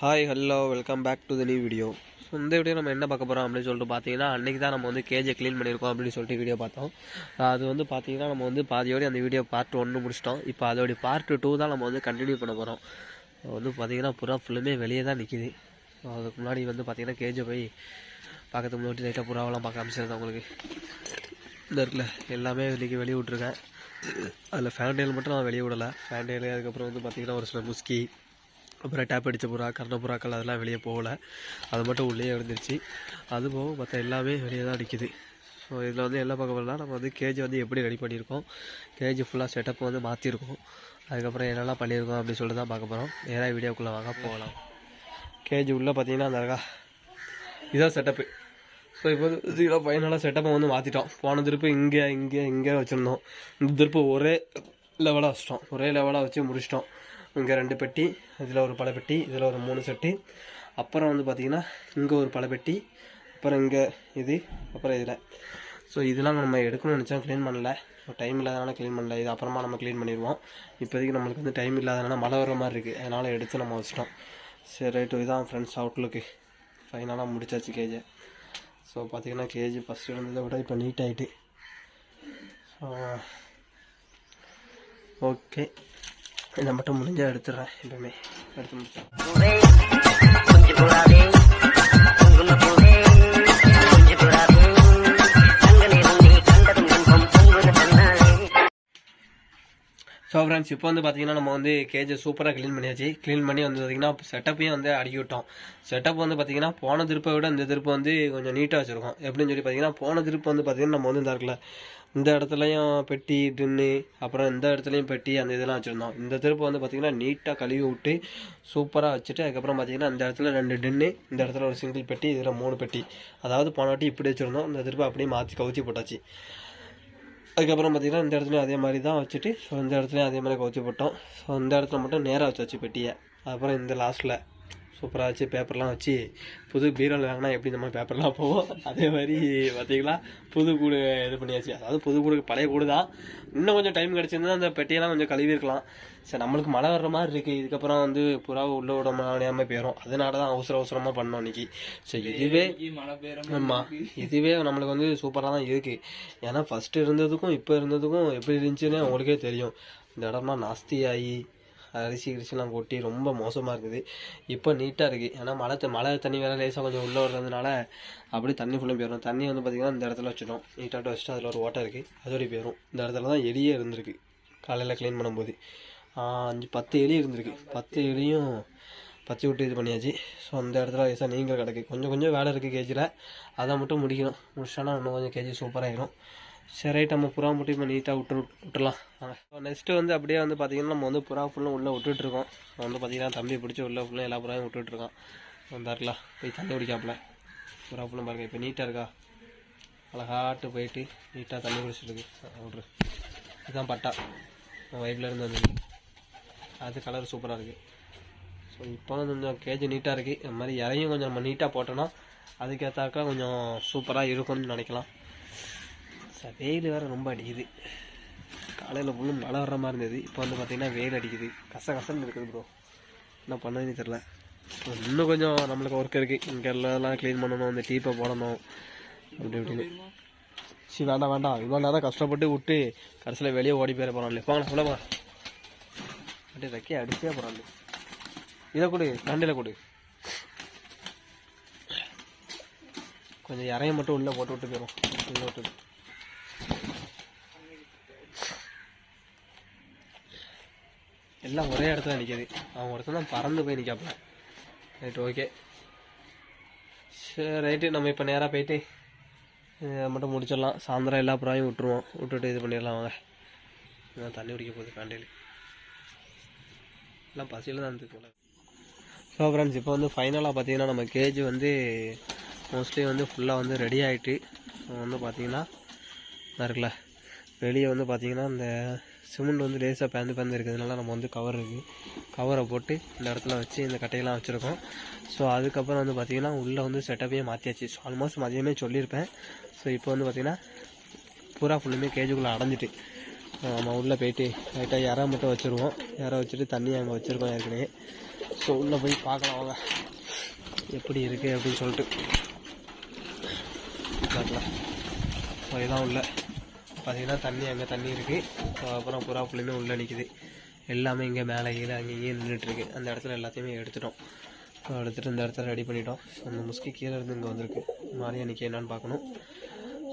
Hi hello welcome back to the new video so இந்த video நம்ம என்ன பார்க்க போகிறோம் அப்படின்னு சொல்லிட்டு பார்த்தீங்கன்னா அன்றைக்கி தான் நம்ம வந்து கேஜை க்ளீன் பண்ணியிருக்கோம் அப்படின்னு சொல்லிட்டு வீடியோ பார்த்தோம். அது வந்து பார்த்தீங்கன்னா நம்ம வந்து பாதியோடய அந்த வீடியோ பார்ட் ஒன்று முடிச்சிட்டோம். இப்போ அதோடைய பார்ட் டூ தான் நம்ம வந்து கண்டினியூ பண்ண போகிறோம் வந்து பார்த்தீங்கன்னா புறா ஃபுல்லுமே வெளியே தான் நிற்கிது அதுக்கு முன்னாடி வந்து பார்த்தீங்கன்னா கேஜை போய் பார்க்கறதுக்கு முன்னாடி லைட்டாக புறாவெல்லாம் பார்க்க ஆரம்பிச்சிருந்தேன் உங்களுக்கு. இந்த இருக்குல்ல எல்லாமே இன்றைக்கி வெளியே விட்ருக்கேன் அதில் ஃபேண்டேல் மட்டும் நான் வெளியே விடலை. ஃபேண்டேல் அதுக்கப்புறம் வந்து பார்த்தீங்கன்னா ஒரு சில முஸ்கி அப்புறம் டேப் அடித்த புறா கர்ண புறாக்கள் அதெல்லாம் வெளியே போகல. அது மட்டும் உள்ளே இருந்துருச்சு. அது போக மற்ற எல்லாமே வெளியே தான் அடிக்குது ஸோ இதில் வந்து எல்லா பார்க்க நம்ம வந்து கேஜ் வந்து எப்படி ரெடி பண்ணியிருக்கோம்? கேஜ் ஃபுல்லாக செட்டப் வந்து மாற்றிருக்கோம் அதுக்கப்புறம் என்னெல்லாம் பண்ணியிருக்கோம் அப்படின்னு சொல்லிட்டு தான் பார்க்க போகிறோம் நேராக வீடியோக்குள்ளே வாங்க போகலாம். கேஜ் உள்ளே பார்த்தீங்கன்னா அந்த அழகா இதான் செட்டப்பு ஸோ இப்போ வந்து ஃபைனலாக செட்டப்பை வந்து மாற்றிட்டோம் போன திருப்பு இங்கே இங்கே இங்கே வச்சுருந்தோம். இந்த திருப்பு ஒரே லெவலாக வச்சிட்டோம். ஒரே லெவலாக வச்சு முடிச்சிட்டோம். இங்கே ரெண்டு பெட்டி இதில் ஒரு பல பெட்டி இதில் ஒரு மூணு செட்டு. அப்புறம் வந்து பார்த்திங்கன்னா இங்கே ஒரு பல அப்புறம் இங்கே இது அப்புறம் இதில். ஸோ இதெல்லாம் நம்ம எடுக்கணும்னு நினச்சா க்ளீன் பண்ணல. டைம் இல்லாதனால க்ளீன் பண்ணல. இது அப்புறமா நம்ம க்ளீன் பண்ணிடுவோம். இப்போதைக்கு நம்மளுக்கு வந்து டைம் இல்லாதனால மழை வர மாதிரி இருக்குது அதனால் எடுத்து நம்ம வச்சிட்டோம். சரி ரைட்டு இதுதான் ஃப்ரெண்ட்ஸ் அவுட்லுக்கு ஃபைனலாக முடிச்சாச்சு கேஜை ஸோ பார்த்திங்கன்னா கேஜி ஃபஸ்ட்டு இருந்ததை விட இப்போ நீட் ஆகிட்டு ஓகே இதை மட்டும் முடிஞ்சால் எடுத்துடுறேன் எப்பவுமே எடுத்து முடிச்சேன் ஸோ ஃப்ரெண்ட்ஸ் இப்போ வந்து பார்த்தீங்கன்னா நம்ம வந்து கேஜை சூப்பராக க்ளீன் பண்ணியாச்சு. க்ளீன் பண்ணி வந்து பார்த்தீங்கன்னா செட்டப்பையும் வந்து அடுக்கி விட்டோம். செட்டப் வந்து பார்த்திங்கன்னா போன திருப்பை விட இந்த திருப்பு வந்து கொஞ்சம் நீட்டாக வச்சுருக்கோம். எப்படின்னு சொல்லி பார்த்தீங்கன்னா போன திருப்பு வந்து பார்த்திங்கன்னா நம்ம வந்து இந்த இருக்கல இந்த இடத்துலையும் பெட்டி டின்னு அப்புறம் இந்த இடத்துலையும் பெட்டி அந்த இதெல்லாம் வச்சுருந்தோம். இந்த திருப்பு வந்து பார்த்தீங்கன்னா நீட்டாக கழுவி விட்டு சூப்பராக வச்சுட்டு அதுக்கப்புறம் பார்த்திங்கன்னா இந்த இடத்துல ரெண்டு டின்னு இந்த இடத்துல ஒரு சிங்கிள் பெட்டி இதில் மூணு பெட்டி. அதாவது போன வாட்டி இப்படி வச்சுருந்தோம். இந்த திருப்பை அப்படியே மாற்றி கவுத்தி போட்டாச்சு. அதுக்கப்புறம் பார்த்தீங்கன்னா இந்த இடத்துலையும் அதே மாதிரி தான் வச்சுட்டு ஸோ இந்த இடத்துலையும் அதே மாதிரி கவுச்சி போட்டோம். ஸோ இந்த இடத்துல மட்டும் நேராக வச்சு வச்சு பெட்டியை. அப்புறம் இந்த லாஸ்ட்டில் சூப்பராக வச்சு பேப்பர்லாம் வச்சு புது பீரோவில் வாங்கினா எப்படி நம்ம பேப்பர்லாம் போவோம் அதே மாதிரி பார்த்தீங்களா புது கூடு இது பண்ணியாச்சு. அதாவது புது கூடு பழைய கூடு தான். இன்னும் கொஞ்சம் டைம் கிடச்சிருந்தா அந்த பெட்டியெல்லாம் கொஞ்சம் கழுவி இருக்கலாம் சரி நம்மளுக்கு மழை வர்ற மாதிரி இருக்குது இதுக்கப்புறம் வந்து புறாவை உள்ள விட முடியாமல் போயிடும் அதனால தான் அவசர அவசரமாக பண்ணோம் இன்னைக்கு. சரி இதுவே ஆமாம் இதுவே நம்மளுக்கு வந்து சூப்பராக தான் இருக்குது ஏன்னா ஃபஸ்ட்டு இருந்ததுக்கும் இப்போ இருந்ததுக்கும் எப்படி இருந்துச்சுன்னு உங்களுக்கே தெரியும். இந்த இடம்லாம் நாஸ்தி ஆகி அரிசி கிரிசிலாம் கொட்டி ரொம்ப மோசமாக இருக்குது. இப்போ நீட்டாக இருக்குது ஏன்னா மழை மழை தண்ணி வேறு லேசாக கொஞ்சம் உள்ளே வர்றதுனால அப்படியே தண்ணி ஃபுல்லாக போயிடும் தண்ணி வந்து பார்த்திங்கன்னா இந்த இடத்துல வச்சிடும் நீட்டாக வச்சுட்டு அதில் ஒரு ஓட்டை இருக்குது அதோடய போயிடும் இந்த இடத்துல தான் எலியே இருந்திருக்கு. காலையில் க்ளீன் பண்ணும்போது. அஞ்சு பத்து எலி இருந்திருக்கு. பத்து எலியும் பச்சை விட்டு இது பண்ணியாச்சு. ஸோ அந்த இடத்துல லேசாக நீங்கள் கிடக்கு. கொஞ்சம் கொஞ்சம் வேலை இருக்குது கேஜியில் அதை மட்டும் முடிக்கணும். முடிச்சிட்டோன்னா இன்னும் கொஞ்சம் கேஜி சூப்பராகிடும் சரி ரைட் நம்ம புறா மட்டும் இப்போ நீட்டாக விட்டு விட்டுலாம் வாங்க. நெக்ஸ்ட்டு வந்து அப்படியே வந்து பார்த்திங்கன்னா நம்ம வந்து புறா ஃபுல்லும் உள்ளே விட்டுட்ருக்கோம் வந்து பார்த்திங்கன்னா தம்பி பிடிச்சி உள்ளே ஃபுல்லாக எல்லா புறாவையும் விட்டுட்ருக்கான் வந்தாருல போய் தண்ணி குடிக்காப்புல. புறா ஃபுல்லும் பாருங்க இப்போ நீட்டாக இருக்கா? அழகாட்டு போயிட்டு நீட்டாக தண்ணி குடிச்சிருக்கு இருக்கு. விட்ரு. இதுதான் பட்டா. நம்ம இருந்து வந்தது அது கலர் சூப்பராக இருக்குது ஸோ இப்போ வந்து கொஞ்சம் கேஜி நீட்டாக இருக்குது இந்த மாதிரி இறையும் கொஞ்சம் நம்ம நீட்டாக போட்டோன்னா அதுக்கேற்றாக்கா கொஞ்சம் சூப்பராக இருக்கும்னு நினைக்கலாம். வெயில் வேறு ரொம்ப அடிக்குது. காலையில் ஃபுல்லும் மழை வர்ற மாதிரி இருந்தது. இப்போ வந்து பார்த்திங்கன்னா வெயில் அடிக்குது. கச கசன்னு இருக்குது ப்ரோ என்ன பண்ணதுன்னு தெரில இன்னும் கொஞ்சம் நம்மளுக்கு ஒர்க் இருக்குது இங்கே எல்லாம் க்ளீன் பண்ணணும் இந்த டீப்பை போடணும். அப்படி இப்படின்னு. சரி வேண்டாம் வேண்டாம். இவ்வளோ நேரம் கஷ்டப்பட்டு விட்டு கடைசியில் வெளியே ஓடி போயிட போகிறான் போங்க சொல்ல போங்க. அப்படியே ரெக்கையை அடிச்சே போகிறாங்க இதை கொடு கண்டியில் கொடு. கொஞ்சம் இறைய மட்டும் உள்ளே போட்டு விட்டு போயிடும் உள்ளே விட்டு. எல்லாம் ஒரே இடத்துல நிற்கிது அவன் ஒருத்தன் தான் பறந்து போய் நிற்காப்புல ரைட் ஓகே சரி ரைட்டு நம்ம இப்போ நேராக போயிட்டு மட்டும் முடிச்சிடலாம். சாயந்தரம் எல்லா புறாவையும் விட்டுருவோம். விட்டுட்டு இது பண்ணிடலாம் வாங்க. இதான் தண்ணி குடிக்க போகுது காண்டையில் எல்லாம் பசியில் தான் இருந்து ஸோ ஃப்ரெண்ட்ஸ் இப்போ வந்து ஃபைனலாக பார்த்தீங்கன்னா நம்ம கேஜ் வந்து மோஸ்ட்லி வந்து ஃபுல்லாக வந்து ரெடி ஆகிட்டு வந்து பார்த்தீங்கன்னா இருக்குல்ல வெளியே வந்து பார்த்தீங்கன்னா இந்த சிமெண்ட் வந்து லேசாக பேந்து பேந்து இருக்கிறதுனால நம்ம வந்து கவர் இருக்குது கவரை போட்டு இந்த இடத்துல வச்சு இந்த கட்டையெல்லாம் வச்சுருக்கோம். ஸோ அதுக்கப்புறம் வந்து பார்த்திங்கன்னா உள்ளே வந்து செட்டப்பையே மாற்றியாச்சு ஸோ ஆல்மோஸ்ட் மதியமே சொல்லியிருப்பேன். ஸோ இப்போ வந்து பார்த்திங்கன்னா பூரா ஃபுல்லுமே கேஜுக்குள்ளே அடைஞ்சிட்டு நம்ம உள்ளே போயிட்டு லைட்டாக இறை மட்டும் வச்சுருவோம். இறை வச்சுட்டு தண்ணி அங்கே வச்சுருக்கோம் ஏற்கனவே. ஸோ உள்ளே போய் பார்க்கலாம் அவங்க எப்படி இருக்குது அப்படின்னு சொல்லிட்டு. பார்க்கலாம். ஸோ இதான் உள்ள. பார்த்தீங்கன்னா தண்ணி அங்கே தண்ணி இருக்குது ஸோ அப்புறம் புறா புள்ளியுமே உள்ளே நிற்கிது எல்லாமே இங்கே மேலே கீழே அங்கே இங்கேயும் நின்றுட்டுருக்கு அந்த இடத்துல எல்லாத்தையுமே எடுத்துட்டோம். ஸோ எடுத்துகிட்டு இந்த இடத்துல ரெடி பண்ணிட்டோம். அந்த முஸ்கி கீழே இருந்து இங்கே வந்திருக்கு. மாதிரி நிற்க என்னன்னு பார்க்கணும்.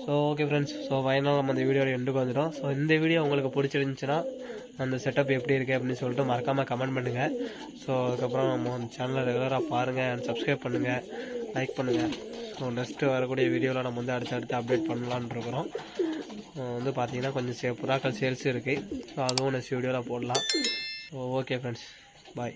ஸோ ஓகே ஃப்ரெண்ட்ஸ் ஸோ ஃபைனலாக நம்ம இந்த வீடியோவில் எண்டுக்கு வந்துட்டோம். ஸோ இந்த வீடியோ உங்களுக்கு பிடிச்சிருந்துச்சுன்னா அந்த செட்டப் எப்படி இருக்குது அப்படின்னு சொல்லிட்டு மறக்காமல் கமெண்ட் பண்ணுங்கள் ஸோ அதுக்கப்புறம் நம்ம சேனலை ரெகுலராக பாருங்கள் அண்ட் சப்ஸ்கிரைப் பண்ணுங்கள் லைக் பண்ணுங்கள் ஸோ நெக்ஸ்ட்டு வரக்கூடிய வீடியோவில் நம்ம வந்து அடுத்து அடுத்து அப்டேட் பண்ணலான்னு இருக்கிறோம். வந்து பார்த்தீங்கன்னா கொஞ்சம் சே புறாக்கள் சேல்ஸ் இருக்குது ஸோ அதுவும் நெக்ஸ்ட் வீடியோவில் போடலாம். So okay friends bye